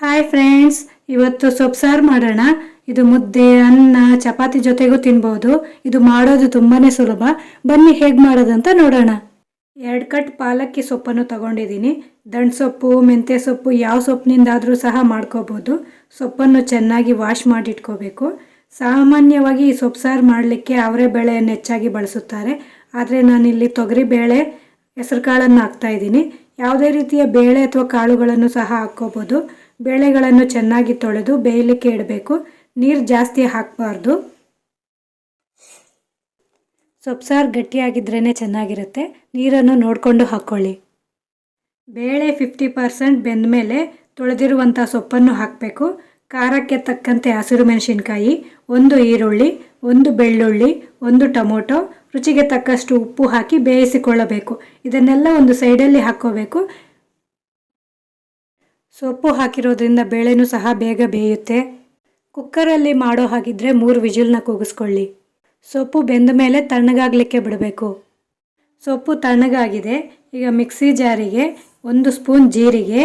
Hi friends ಇವತ್ತು ಸೊಪ್ಪು ಸಾರು ಮಾಡೋಣ. ಇದು ಮುದ್ದೆ, ಅನ್ನ, ಚಪಾತಿ ಜೊತೆಗೂ ತಿನ್ಬೋದು. ಇದು ಮಾಡೋದು ತುಂಬಾ ಸುಲಭ. ಬನ್ನಿ ಹೇಗೆ ಮಾಡೋದಂತ ನೋಡೋಣ. ಎರಡು ಕಟ್ ಪಾಲಕ್ಕಿ ಸೊಪ್ಪನ್ನು ತಗೊಂಡಿದ್ದೀನಿ. ದಂಡ್ ಸೊಪ್ಪು, ಮೆಂತ್ಯ ಸೊಪ್ಪು ಯಾವ ಸೊಪ್ಪಿನಿಂದಾದರೂ ಸಹ ಮಾಡ್ಕೋಬೋದು. ಸೊಪ್ಪನ್ನು ಚೆನ್ನಾಗಿ ವಾಶ್ ಮಾಡಿಟ್ಕೋಬೇಕು. ಸಾಮಾನ್ಯವಾಗಿ ಈ ಸೊಪ್ಪು ಸಾರು ಮಾಡಲಿಕ್ಕೆ ಅವರೇ ಬೇಳೆಯನ್ನು ಹೆಚ್ಚಾಗಿ ಬಳಸುತ್ತಾರೆ. ಆದರೆ ನಾನಿಲ್ಲಿ ತೊಗರಿ ಬೇಳೆ ಹೆಸರು ಕಾಳನ್ನು ಹಾಕ್ತಾ ಇದ್ದೀನಿ. ಯಾವುದೇ ರೀತಿಯ ಬೇಳೆ ಅಥವಾ ಕಾಳುಗಳನ್ನು ಸಹ ಹಾಕ್ಕೋಬೋದು. ಬೇಳೆಗಳನ್ನು ಚೆನ್ನಾಗಿ ತೊಳೆದು ಬೇಯಲಿಕ್ಕೆ ಇಡಬೇಕು. ನೀರು ಜಾಸ್ತಿ ಹಾಕಬಾರ್ದು. ಸೊಪ್ಸಾರು ಗಟ್ಟಿಯಾಗಿದ್ರೇ ಚೆನ್ನಾಗಿರುತ್ತೆ. ನೀರನ್ನು ನೋಡಿಕೊಂಡು ಹಾಕ್ಕೊಳ್ಳಿ ಬೇಳೆ ಫಿಫ್ಟಿ ಪರ್ಸೆಂಟ್ ಬೆಂದ ಮೇಲೆ ತೊಳೆದಿರುವಂಥ ಸೊಪ್ಪನ್ನು ಹಾಕಬೇಕು. ಖಾರಕ್ಕೆ ತಕ್ಕಂತೆ ಹಸಿರು ಮೆಣಸಿನ್ಕಾಯಿ, ಒಂದು ಈರುಳ್ಳಿ, ಒಂದು ಬೆಳ್ಳುಳ್ಳಿ, ಒಂದು ಟೊಮೊಟೊ, ರುಚಿಗೆ ತಕ್ಕಷ್ಟು ಉಪ್ಪು ಹಾಕಿ ಬೇಯಿಸಿಕೊಳ್ಳಬೇಕು. ಇದನ್ನೆಲ್ಲ ಒಂದು ಸೈಡಲ್ಲಿ ಹಾಕ್ಕೋಬೇಕು. ಸೊಪ್ಪು ಹಾಕಿರೋದ್ರಿಂದ ಬೇಳೆನೂ ಸಹ ಬೇಗ ಬೇಯುತ್ತೆ. ಕುಕ್ಕರಲ್ಲಿ ಮಾಡೋ ಹಾಗಿದ್ರೆ ಮೂರು ವಿಜಿಲ್ನ ಕೂಗಿಸ್ಕೊಳ್ಳಿ. ಸೊಪ್ಪು ಬೆಂದ ಮೇಲೆ ತಣ್ಣಗಾಗಲಿಕ್ಕೆ ಬಿಡಬೇಕು. ಸೊಪ್ಪು ತಣ್ಣಗಾಗಿದೆ. ಈಗ ಮಿಕ್ಸಿ ಜಾರಿಗೆ ಒಂದು ಸ್ಪೂನ್ ಜೀರಿಗೆ,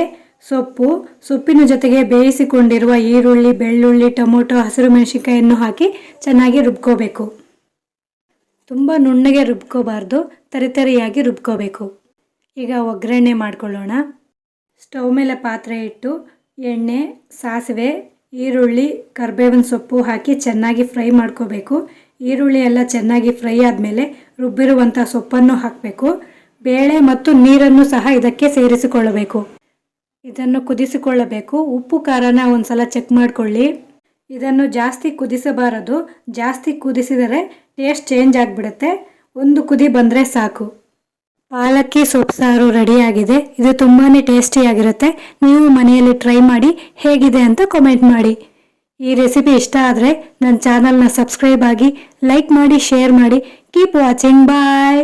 ಸೊಪ್ಪು, ಸೊಪ್ಪಿನ ಜೊತೆಗೆ ಬೇಯಿಸಿಕೊಂಡಿರುವ ಈರುಳ್ಳಿ, ಬೆಳ್ಳುಳ್ಳಿ, ಟೊಮೊಟೊ ಹಸಿರು ಮೆಣಸಿನ್ಕಾಯನ್ನು ಹಾಕಿ ಚೆನ್ನಾಗಿ ರುಬ್ಕೋಬೇಕು. ತುಂಬ ನುಣ್ಣಗೆ ರುಬ್ಕೋಬಾರ್ದು ತರಿತರಿಯಾಗಿ ರುಬ್ಕೋಬೇಕು. ಈಗ ಒಗ್ಗರಣೆ ಮಾಡ್ಕೊಳ್ಳೋಣ. ಸ್ಟವ್ ಮೇಲೆ ಪಾತ್ರೆ ಇಟ್ಟು ಎಣ್ಣೆ, ಸಾಸಿವೆ, ಈರುಳ್ಳಿ, ಕರ್ಬೇವಿನ ಸೊಪ್ಪು ಹಾಕಿ ಚೆನ್ನಾಗಿ ಫ್ರೈ ಮಾಡ್ಕೋಬೇಕು. ಈರುಳ್ಳಿ ಎಲ್ಲ ಚೆನ್ನಾಗಿ ಫ್ರೈ ಆದಮೇಲೆ ರುಬ್ಬಿರುವಂಥ ಸೊಪ್ಪನ್ನು ಹಾಕಬೇಕು. ಬೇಳೆ ಮತ್ತು ನೀರನ್ನು ಸಹ ಇದಕ್ಕೆ ಸೇರಿಸಿಕೊಳ್ಳಬೇಕು. ಇದನ್ನು ಕುದಿಸಿಕೊಳ್ಳಬೇಕು. ಉಪ್ಪು, ಖಾರನ ಒಂದು ಸಲ ಚೆಕ್ ಮಾಡಿಕೊಳ್ಳಿ. ಇದನ್ನು ಜಾಸ್ತಿ ಕುದಿಸಬಾರದು. ಜಾಸ್ತಿ ಕುದಿಸಿದರೆ ಟೇಸ್ಟ್ ಚೇಂಜ್ ಆಗಿಬಿಡುತ್ತೆ. ಒಂದು ಕುದಿ ಬಂದರೆ ಸಾಕು. ಪಾಲಕ್ಕಿ ಸೊಪ್ಪು ಸಾರು ರೆಡಿಯಾಗಿದೆ. ಇದು ತುಂಬಾ ಟೇಸ್ಟಿಯಾಗಿರುತ್ತೆ ನೀವು ಮನೆಯಲ್ಲಿ ಟ್ರೈ ಮಾಡಿ ಹೇಗಿದೆ ಅಂತ ಕಮೆಂಟ್ ಮಾಡಿ. ಈ ರೆಸಿಪಿ ಇಷ್ಟ ಆದರೆ ನನ್ನ ಚಾನಲ್ನ ಸಬ್ಸ್ಕ್ರೈಬ್ ಆಗಿ ಲೈಕ್ ಮಾಡಿ ಶೇರ್ ಮಾಡಿ. Keep watching bye